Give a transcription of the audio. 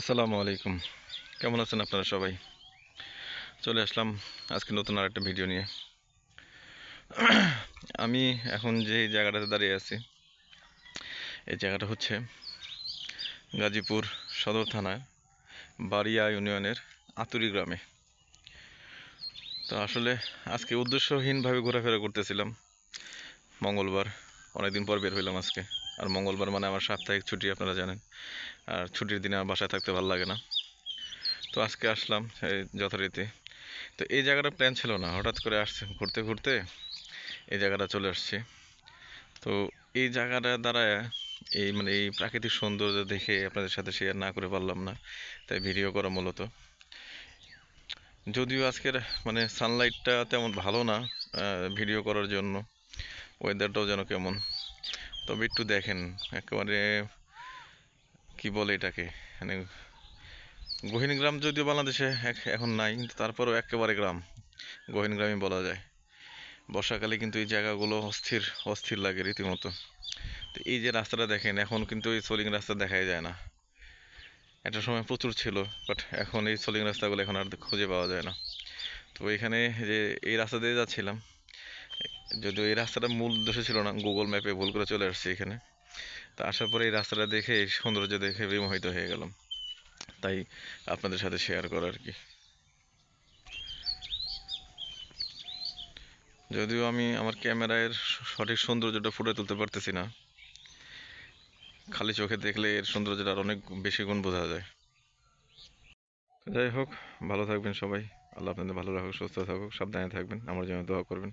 আসসালামু আলাইকুম। কেমন আছেন আপনারা সবাই? চলে আসলাম আজকে নতুন আর একটা ভিডিও নিয়ে। আমি এখন যে জায়গাটাতে দাঁড়িয়ে আছি, এই জায়গাটা হচ্ছে গাজীপুর সদর থানায় বাড়িয়া ইউনিয়নের আতুরি গ্রামে। তো আসলে আজকে উদ্দেশ্যহীনভাবে ঘোরাফেরা করতেছিলাম। মঙ্গলবার, অনেকদিন পর বের হইলাম আজকে। আর মঙ্গলবার মানে আমার সাপ্তাহিক ছুটি, আপনারা জানেন। আর ছুটির দিনে আমার বাসায় থাকতে ভালো লাগে না। তো আজকে আসলাম যথারীতি। তো এই জায়গাটা প্ল্যান ছিল না, হঠাৎ করে আসছে। ঘুরতে ঘুরতে এই জায়গাটা চলে আসছি। তো এই জায়গাটা দ্বারায় এই মানে এই প্রাকৃতিক সৌন্দর্য দেখে আপনাদের সাথে শেয়ার না করে পারলাম না, তাই ভিডিও করা মূলত। যদিও আজকের মানে সানলাইটটা তেমন ভালো না ভিডিও করার জন্য। ওয়েদারটাও যেন কেমন। তবে একটু দেখেন, একেবারে কি বলে এটাকে? মানে গহীন গ্রাম যদিও বাংলাদেশে এখন নাই, কিন্তু তারপরেও একেবারে গ্রাম গহীন গ্রামই বলা যায়। বর্ষাকালে কিন্তু এই জায়গাগুলো অস্থির অস্থির লাগে রীতিমতো। তো এই যে রাস্তাটা দেখেন, এখন কিন্তু এই সোলিং রাস্তা দেখাই যায় না। একটা সময় প্রচুর ছিল, বাট এখন এই সোলিং রাস্তাগুলো এখন আর খুঁজে পাওয়া যায় না। তো এখানে যে এই রাস্তা দিয়ে যাচ্ছিলাম যদিও এই রাস্তাটা মূল উদ্দেশ্য ছিল না গুগল ম্যাপে ভুল করে চলে আসছি এখানে। তা আসার পরে এই রাস্তাটা দেখে সৌন্দর্য দেখে বিমোহিত হয়ে গেলাম। তাই আপনাদের সাথে শেয়ার করা আর কি। যদিও আমি আমার ক্যামেরায় সঠিক সৌন্দর্যটা ফুটে তুলতে পারতেছি না। খালি চোখে দেখলে এর সৌন্দর্যটা আর অনেক বেশি গুণ বোঝা যায়। যাই হোক, ভালো থাকবেন সবাই। আল্লাহ আপনাদের ভালো রাখুক, সুস্থ থাকুক, সাবধানে থাকবেন, আমার জন্য দোয়া করবেন।